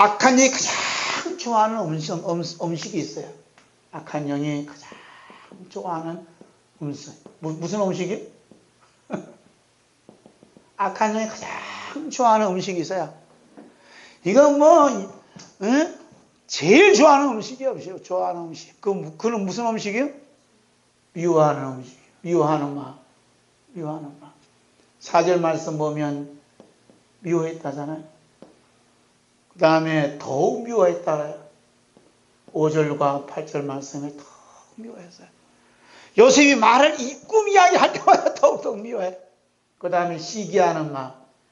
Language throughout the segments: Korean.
악한 영이 가장 좋아하는 음식, 음, 식이 있어요. 악한 영이 가장 좋아하는 음식. 무, 무슨 음식이요? 악한 영이 가장 좋아하는 음식이 있어요. 이건 뭐, 응? 제일 좋아하는 음식이 없어요. 좋아하는 음식. 그, 그는 무슨 음식이요? 미워하는 음식. 미워하는 마음. 미워하는 마음. 4절 말씀 보면 미워했다잖아요. 그 다음에 더욱 미워했다래요. 5절과 8절 말씀에 더욱 미워했어요. 요셉이 말을 이꿈 이야기 할 때마다 더욱더욱 미워해. 그 다음에 시기하는 마음.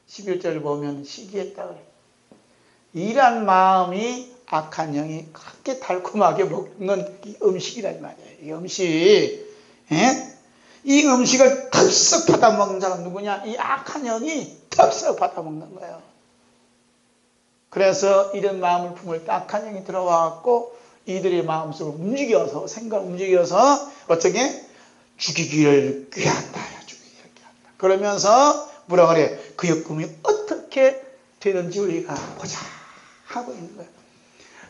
11절 보면 시기했다 그래. 이란 마음이 악한 영이 그렇게 달콤하게 먹는 이 음식이란 말이에요. 이 음식. 예? 이 음식을 덥석 받아먹는 사람 누구냐? 이 악한 영이 덥석 받아먹는 거예요. 그래서 이런 마음을 품을 때 악한 영이 들어와갖고 이들의 마음속을 움직여서, 생각 움직여서 어떻게? 죽이기를 꾀한다. 죽이기를 꾀한다. 그러면서 뭐라 그래? 그의 꿈이 어떻게 되는지 우리가 보자. 하고 있는 거예요.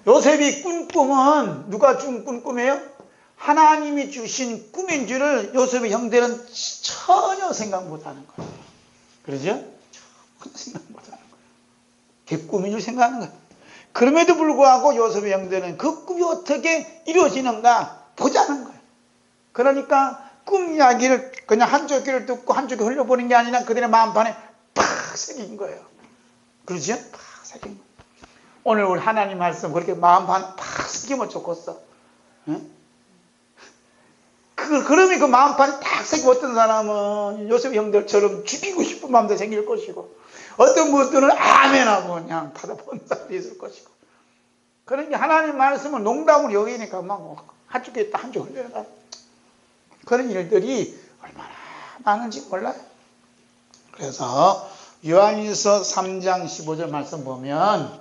요셉이 꾼 꿈은 누가 준 꾼 꿈이에요? 하나님이 주신 꿈인 줄을 요셉의 형들은 전혀 생각 못 하는 거예요. 그러죠? 전혀 생각 못 하는 거예요. 개꿈인 줄 생각하는 거예요. 그럼에도 불구하고 요셉의 형들은 그 꿈이 어떻게 이루어지는가 보자는 거예요. 그러니까 꿈 이야기를 그냥 한쪽 귀를 듣고 한쪽 귀 흘려보는 게 아니라 그들의 마음판에 팍 새긴 거예요. 그러죠? 팍 새긴 거예요. 오늘 우리 하나님 말씀 그렇게 마음판 팍 새기면 좋겠어. 응? 그, 그러면 그 마음판이 딱 새기고 어떤 사람은 요셉 형들처럼 죽이고 싶은 마음도 생길 것이고 어떤 분들은 아멘하고 그냥 받아본 사람이 있을 것이고 그러니까 하나님 말씀은 농담으로 여기니까 막 한쪽에 있다 한쪽 흘려가 그런 일들이 얼마나 많은지 몰라요. 그래서 요한일서 3장 15절 말씀 보면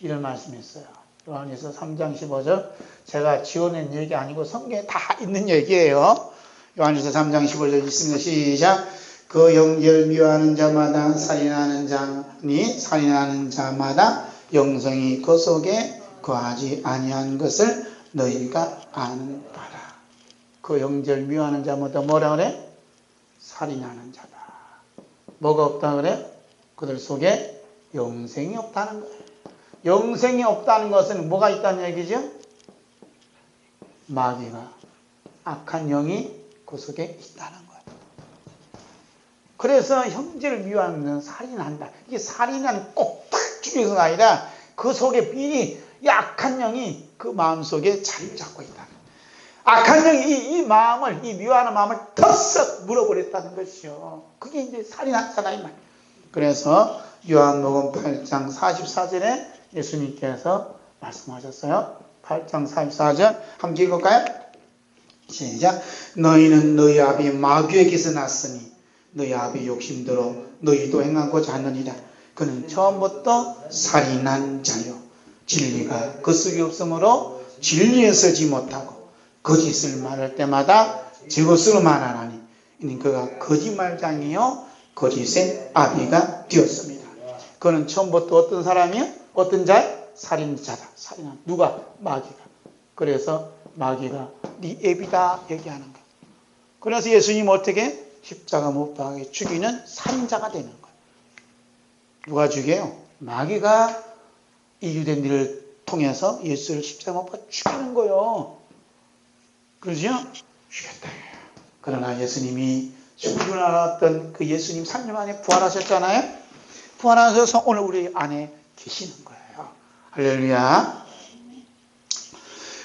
이런 말씀이 있어요. 요한일서 3장 15절 제가 지어낸 얘기 아니고 성경에 다 있는 얘기예요. 요한일서 3장 15절 있습니다. 시작. 그 영절 미워하는 자마다 살인하는 자니 살인하는 자마다 영성이 그 속에 거하지 아니한 것을 너희가 바라. 그 영절 미워하는 자마다 뭐라 그래? 살인하는 자다. 뭐가 없다 그래? 그들 속에 영생이 없다는 거예요. 영생이 없다는 것은 뭐가 있다는 얘기죠? 마귀가 악한 영이 그 속에 있다는 거예요. 그래서 형제를 미워하면 살인한다. 이게 살인은 꼭딱 죽여서가 아니라 그 속에 미리 약한 영이 그 마음 속에 자리를 잡고 있다. 악한 영이 이, 이 마음을, 이 미워하는 마음을 턱썩 물어버렸다는 것이요. 그게 이제 살인한다다, 이 말. 그래서 요한복음 8장 44절에 예수님께서 말씀하셨어요. 8장 44절 한번 읽을까요? 시작 너희는 너희 아비 마귀에게서 났으니 너희 아비 욕심대로 너희도 행하고자 하느니라 그는 처음부터 살인한 자요 진리가 그 속에 없으므로 진리에 서지 못하고 거짓을 말할 때마다 제것으로 말하나니 이는 그가 거짓말장이요 거짓의 아비가 되었습니다. 그는 처음부터 어떤 사람이요? 어떤 자? 살인자다. 살인한 누가? 마귀가. 그래서 마귀가 네 애비다 얘기하는 거야. 그래서 예수님 어떻게 십자가 못 박게 죽이는 살인자가 되는 거야. 누가 죽여요? 마귀가 이 유대인 을 통해서 예수를 십자가 못 박아 죽이는 거예요. 그러죠? 죽였다. 그러나 예수님이 줄 알았던 그 예수님 3년 만에 부활하셨잖아요. 부활하셔서 오늘 우리 안에 계시는 거예요. 할렐루야.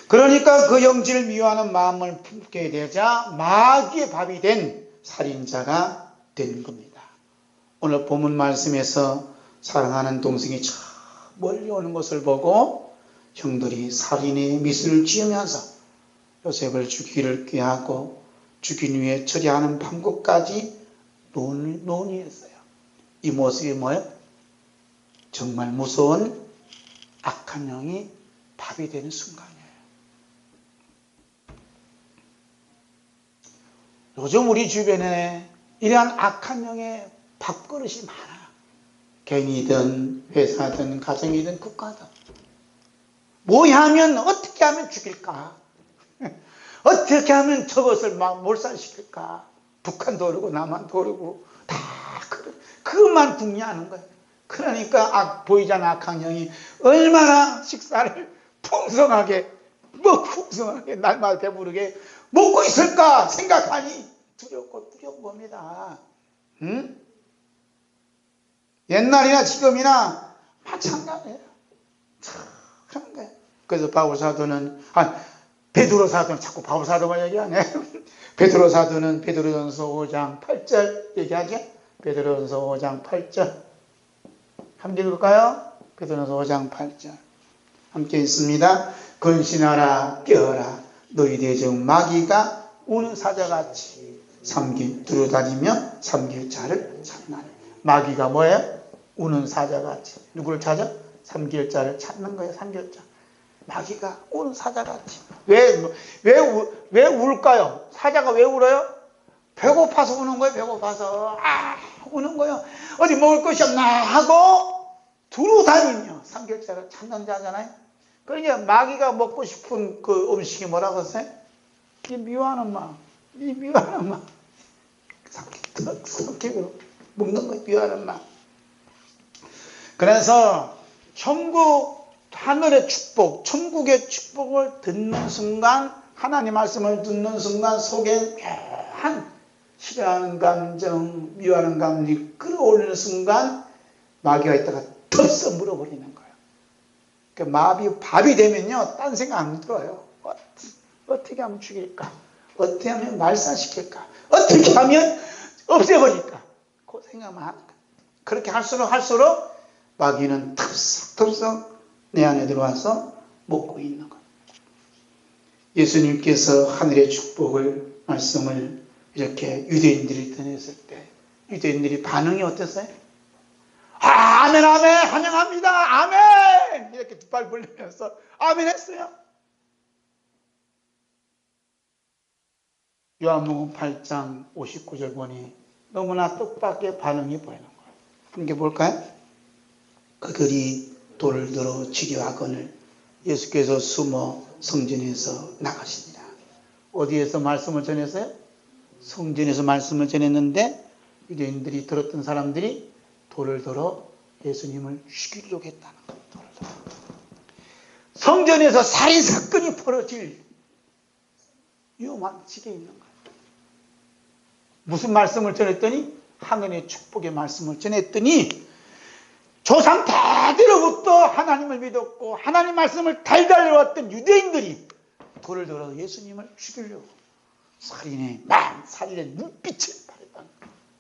그러니까 그 영지를 미워하는 마음을 품게 되자 마귀의 밥이 된 살인자가 된 겁니다. 오늘 본문 말씀에서 사랑하는 동생이 저 멀리 오는 것을 보고 형들이 살인의 미술을 지으면서 요셉을 죽이기를 꾀하고 죽인 후에 처리하는 방법까지 논, 논의했어요. 이 모습이 뭐예요? 정말 무서운 악한 영이 밥이 되는 순간이에요. 요즘 우리 주변에 이러한 악한 영의 밥그릇이 많아. 개인이든 회사든 가정이든 국가든 뭐 하면 어떻게 하면 죽일까? 어떻게 하면 저것을 막 몰살시킬까? 북한도 오르고 남한도 오르고 다 그, 그것만 궁리하는 거예요. 그러니까 악, 보이잖아 악한 영이 얼마나 식사를 풍성하게 뭐 풍성하게 날마다 배부르게 먹고 있을까 생각하니 두렵고 두려운 겁니다. 응? 옛날이나 지금이나 마찬가지예요. 참 그런 거예요. 그래서 바울 사도는 아 베드로 사도는 자꾸 바울 사도만 얘기하네. 베드로 사도는 베드로전서 5장 8절 얘기하죠. 베드로전서 5장 8절. 함께 읽을까요? 베드로전서 5장 8절. 함께 있습니다. 근신하라 깨어라 너희 대중 마귀가 우는 사자같이 삼길 두루다니며 삼길 자를 찾나니 마귀가 뭐예요? 우는 사자같이 누구를 찾아? 삼길 자를 찾는 거예요. 삼길 자. 마귀가 우는 사자같이 왜, 왜, 왜 울까요? 사자가 왜 울어요? 배고파서 우는 거예요. 배고파서 아 우는 거예요. 어디 먹을 것이 없나 하고 두루 다니며 삼겹살을 찾는 자잖아요. 그러니까 마귀가 먹고 싶은 그 음식이 뭐라고 했어요? 이 미워하는 마음, 이 미워하는 마음. 성격으로 먹는 거 미워하는 마음. 그래서 천국 하늘의 축복, 천국의 축복을 듣는 순간 하나님 말씀을 듣는 순간 속에 묘한 싫어하는 감정, 미워하는 감정이 끌어올리는 순간 마귀가 있다가 덥석 물어버리는 거예요. 그 마비 밥이 되면요, 딴 생각 안 들어요. 어떻게 하면 죽일까? 어떻게 하면 말살시킬까? 어떻게 하면 없애버릴까? 그 생각만 하는 거예요. 그렇게 할수록 할수록 마귀는 덥석덥석 내 안에 들어와서 먹고 있는 거예요. 예수님께서 하늘의 축복을 말씀을 이렇게 유대인들이 전했을 때 유대인들이 반응이 어땠어요? 아, 아멘, 아멘, 환영합니다, 아멘! 이렇게 두발 벌리면서 아멘 했어요. 요한복음 8장 59절 보니 너무나 뜻밖의 반응이 보이는 거예요. 함께 볼까요? 그들이 돌을 들어 치료하거늘 예수께서 숨어 성전에서 나가십니다. 어디에서 말씀을 전했어요? 성전에서 말씀을 전했는데 유대인들이 들었던 사람들이 돌을 들어 예수님을 죽이려고 했다는 거예요. 성전에서 살인 사건이 벌어질 위험한 지게 있는 거예요. 무슨 말씀을 전했더니 하늘의 축복의 말씀을 전했더니 조상 대대로부터 하나님을 믿었고 하나님 말씀을 달달해왔던 유대인들이 돌을 들어 예수님을 죽이려고 살인의 만 살인의 눈빛을 발했다.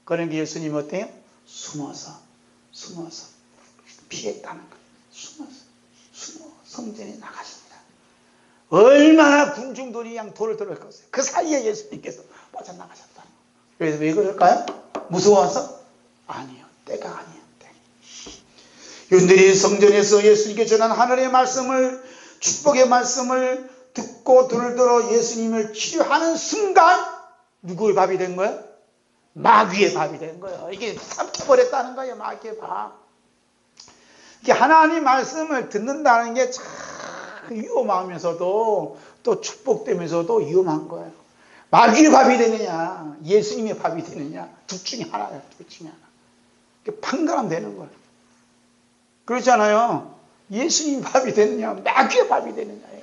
그런 게 예수님 어때요? 숨어서 숨어서 피했다는 거예요. 숨어서 숨어 성전에 나가십니다. 얼마나 군중들이 양 돌을 들었겠어요. 그 사이에 예수님께서 빠져나가셨다는 거예요. 그래서 왜 그럴까요? 무서워서? 아니요. 때가 아니에요. 윤들이 성전에서 예수님께 전한 하늘의 말씀을 축복의 말씀을 듣고 들을 들어 예수님을 치료하는 순간 누구의 밥이 된 거예요? 마귀의 밥이 된 거예요. 이게 삼켜버렸다는 거예요. 마귀의 밥. 이게 하나님 말씀을 듣는다는 게 참 위험하면서도 또 축복되면서도 위험한 거예요. 마귀의 밥이 되느냐, 예수님의 밥이 되느냐, 둘 중에 하나예요. 둘 중에 하나. 판가름 되는 거예요. 그렇잖아요. 예수님 밥이 되느냐, 마귀의 밥이 되느냐예요.